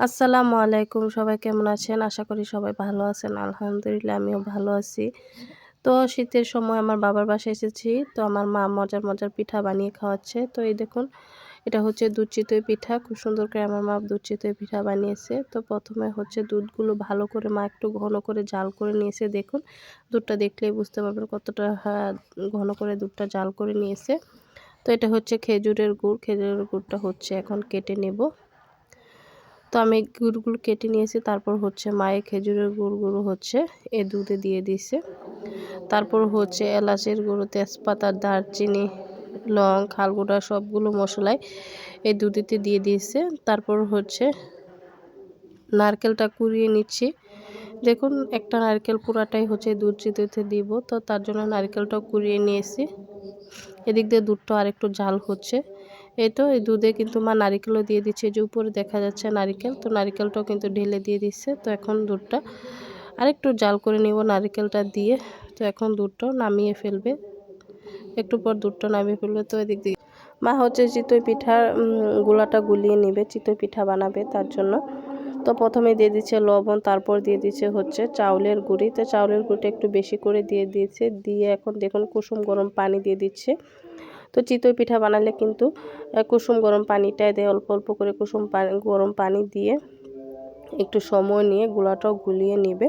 আসসালামু আলাইকুম, সবাই কেমন আছেন? আশা করি সবাই ভালো আছেন। আলহামদুলিল্লাহ, আমিও ভালো আছি। তো শীতের সময় আমার বাবার বাসায় এসেছি। তো আমার মা মজার মজার পিঠা বানিয়ে খাওয়াচ্ছে। তো এই দেখুন, এটা হচ্ছে দুধ চিতই পিঠা। খুব সুন্দর করে আমার মা দুধ চিতই পিঠা বানিয়েছে। তো প্রথমে হচ্ছে দুধগুলো ভালো করে মা একটু ঘন করে জাল করে নিয়েছে। দেখুন, দুধটা দেখলেই বুঝতে পারবেন কতটা ঘন করে দুধটা জাল করে নিয়েছে। তো এটা হচ্ছে খেজুরের গুড়। খেজুরের গুড়টা হচ্ছে এখন কেটে নেব। তো আমি গুড়গুলো কেটে নিয়েছি, তারপর হচ্ছে মায়ের খেজুরের গুড়গুলো হচ্ছে, এ দুধে দিয়ে দিছে তারপর হচ্ছে এলাচের গুঁড়ো, তেজপাতা, দারচিনি, লং খালগুড়া সবগুলো মশলায় এই দুধেতে দিয়ে দিয়েছে। তারপর হচ্ছে নারকেলটা কুড়িয়ে নিচ্ছি। দেখুন, একটা নারকেল পুরাটাই হচ্ছে দুধ চিততে দিব, তো তার জন্য নারকেলটাও কুড়িয়ে নিয়েছি। এদিক দিয়ে দুধটা আরেকটু জাল হচ্ছে। এই তো, এই দুধে কিন্তু মা নারিকেলও দিয়ে দিচ্ছে। যে উপরে দেখা যাচ্ছে নারিকেল, তো নারিকেলটাও কিন্তু ঢেলে দিয়ে দিচ্ছে। তো এখন দুধটা আরেকটু জাল করে নিব নারিকেলটা দিয়ে। তো এখন দুধটাও নামিয়ে ফেলবে। একটু পর দুধটা নামিয়ে ফেলবে। তো এদিক দিয়ে মা হচ্ছে চিতই পিঠার গুলাটা গুলিয়ে নিবে, চিতই পিঠা বানাবে তার জন্য। তো প্রথমে দিয়ে দিচ্ছে লবণ, তারপর দিয়ে দিচ্ছে হচ্ছে চাউলের গুঁড়ি। তো চাউলের গুঁড়িটা একটু বেশি করে দিয়ে দিয়েছে। দিয়ে এখন দেখুন কুসুম গরম পানি দিয়ে দিচ্ছে। তো চিতই পিঠা বানালে কিন্তু কুসুম গরম পানিটায় দেয় অল্প অল্প করে কুসুম পানি গরম পানি দিয়ে একটু সময় নিয়ে গুলাটাও গুলিয়ে নেবে।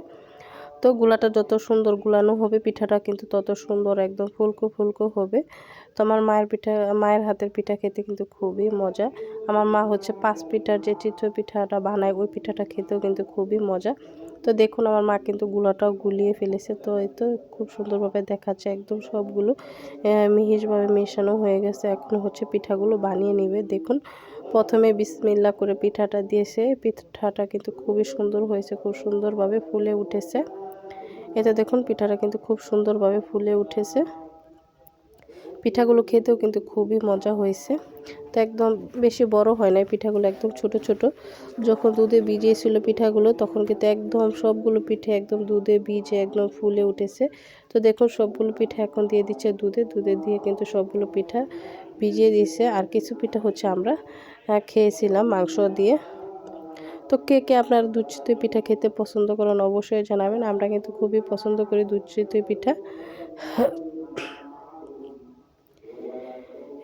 তো গুলাটা যত সুন্দর গুলানো হবে, পিঠাটা কিন্তু তত সুন্দর একদম ফুলকো ফুলকো হবে। তো আমার মায়ের পিঠা, মায়ের হাতের পিঠা খেতে কিন্তু খুবই মজা। আমার মা হচ্ছে পাঁচ পিঠার যে চিত্র পিঠাটা বানায়, ওই পিঠাটা খেতেও কিন্তু খুবই মজা। তো দেখুন আমার মা কিন্তু গুলাটাও গুলিয়ে ফেলেছে। তো এই তো খুব সুন্দরভাবে দেখাচ্ছে একদম সবগুলো। মিহিসভাবে মেশানো হয়ে গেছে। এখন হচ্ছে পিঠাগুলো বানিয়ে নিবে। দেখুন, প্রথমে বিসমিল্লা করে পিঠাটা দিয়েছে। পিঠাটা কিন্তু খুবই সুন্দর হয়েছে, খুব সুন্দরভাবে ফুলে উঠেছে। এতে দেখুন পিঠাটা কিন্তু খুব সুন্দরভাবে ফুলে উঠেছে। পিঠাগুলো খেতেও কিন্তু খুবই মজা হয়েছে। তো একদম বেশি বড় হয় না পিঠাগুলো, একদম ছোট ছোট। যখন দুধে ভিজিয়েছিল পিঠাগুলো, তখন কিন্তু একদম সবগুলো পিঠে একদম দুধে ভিজে একদম ফুলে উঠেছে। তো দেখুন সবগুলো পিঠা এখন দিয়ে দিচ্ছে দুধে দুধে দিয়ে কিন্তু সবগুলো পিঠা ভিজিয়ে দিয়েছে। আর কিছু পিঠা হচ্ছে আমরা খেয়েছিলাম মাংস দিয়ে। তো কে কে আপনারা দুধ চিতই পিঠা খেতে পছন্দ করেন অবশ্যই জানাবেন। আমরা কিন্তু খুবই পছন্দ করি দুধ পিঠা।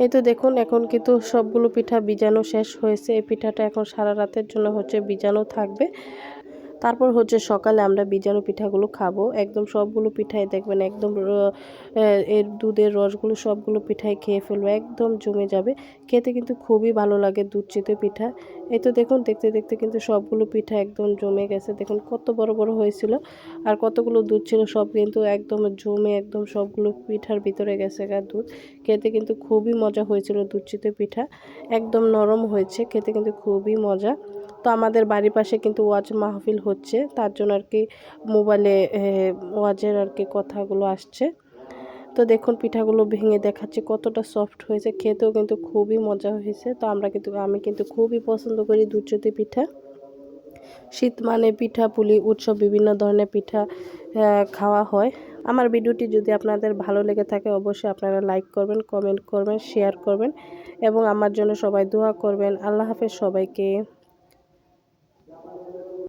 এই তো দেখুন, এখন কিন্তু সবগুলো পিঠা বিজানো শেষ হয়েছে। এই পিঠাটা এখন সারা রাতের জন্য হচ্ছে বিজানো থাকবে। তারপর হচ্ছে সকালে আমরা বীজাণু পিঠাগুলো খাব। একদম সবগুলো পিঠাই দেখবেন, একদম এর দুধের রসগুলো সবগুলো পিঠাই খেয়ে ফেলব, একদম জমে যাবে। খেতে কিন্তু খুবই ভালো লাগে দুধ চিতে পিঠা। এই তো দেখুন, দেখতে দেখতে কিন্তু সবগুলো পিঠা একদম জমে গেছে। দেখুন কত বড় বড় হয়েছিল। আর কতগুলো দুধ ছিল, সব কিন্তু একদম জমে, একদম সবগুলো পিঠার ভিতরে গেছে গা দুধ। খেতে কিন্তু খুবই মজা হয়েছিল দুধ চিতে পিঠা। একদম নরম হয়েছে, খেতে কিন্তু খুবই মজা। তো আমাদের বাড়ির পাশে কিন্তু ওয়াজ মাহফিল হচ্ছে, তার জন্য আর কি মোবাইলে ওয়াজের আর কি কথাগুলো আসছে। তো দেখুন পিঠাগুলো ভেঙে দেখাচ্ছে, কতটা সফট হয়েছে, খেতেও কিন্তু খুবই মজা হয়েছে। তো আমরা কিন্তু, আমি কিন্তু খুবই পছন্দ করি দুচতি পিঠা। শীত মানে পিঠা, পুলি, উৎসব, বিভিন্ন ধরনের পিঠা খাওয়া হয়। আমার ভিডিওটি যদি আপনাদের ভালো লেগে থাকে, অবশ্যই আপনারা লাইক করবেন কমেন্ট করবেন শেয়ার করবেন, এবং আমার জন্য সবাই দোয়া করবেন। আল্লাহ হাফেজ সবাইকে।